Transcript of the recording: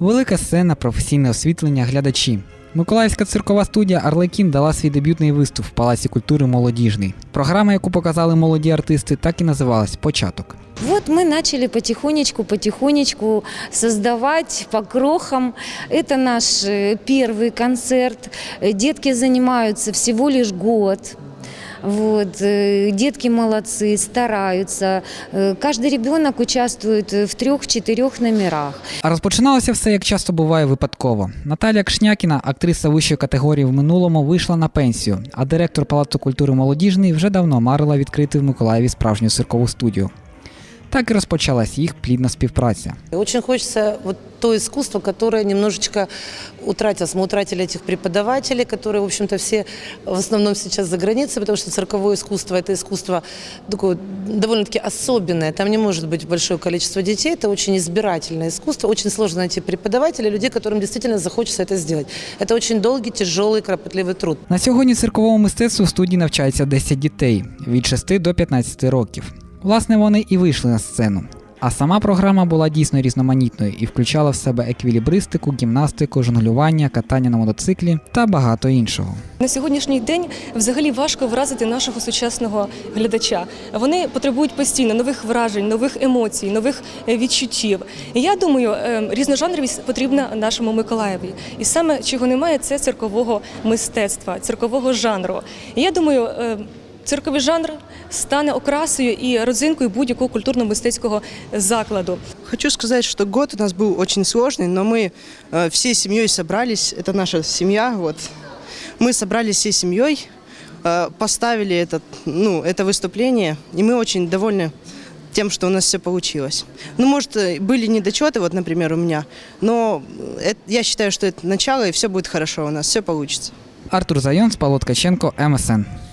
Велика сцена, професійне освітлення, глядачі. Миколаївська циркова студія Арлекін дала свій дебютний виступ в Палаці культури Молодіжний. Програма, яку показали молоді артисти, так і називалась Початок. Вот мы начали потихонечку, потихонечку создавать по крохам. Это наш э, первый концерт. Э, Детки занимаются всего лишь год. Вот. э, Детки молодцы, стараются. Э, Каждый ребенок участвует э, в трех-четырех номерах. А розпочиналося все, як часто буває випадково. Наталія Кшнякіна, актриса вищої категорії в минулому, вийшла на пенсію, а директор Палацу культури Молодіжний вже давно марила відкрити в Миколаєві справжню циркову студію. Так і розпочалась їх плідна співпраця. И Очень хочется вот то искусство, которое немножечко утратилось. Мы утратили этих преподавателей, которые, в общем-то, все в основном сейчас за границей, потому что цирковое искусство – это искусство такое довольно-таки особенное. Там не может быть большое количество детей. Это очень избирательное искусство. Очень сложно найти преподавателей, людей, которым действительно захочется это сделать. Это очень долгий, тяжелый, кропотливый труд. На сьогодні цирковому мистецтву в студії навчається 10 дітей від 6 до 15 років. Власне, вони і вийшли на сцену. А сама програма була дійсно різноманітною і включала в себе еквілібристику, гімнастику, жонглювання, катання на мотоциклі та багато іншого. На сьогоднішній день взагалі важко вразити нашого сучасного глядача. Вони потребують постійно нових вражень, нових емоцій, нових е, відчуттів. І я думаю, е, різножанровість потрібна нашому Миколаєві. І саме чого немає, це циркового мистецтва, циркового жанру. І я думаю. Цирковий жанр стане окрасою і родзинкою будь-якого культурно-мистецького закладу. Хочу сказать, что год у нас был очень сложный, но мы э, всей семьей собрались. Это наша семья. Вот. Мы собрались всей семьей, э, поставили этот, ну, это выступление, и мы очень довольны тем, что у нас все получилось. Ну, может, э, были недочеты, вот, например, у меня, но это- я считаю, что это начало, и все будет хорошо у нас, все получится. Артур Зайон, Павло Ткаченко, МСН.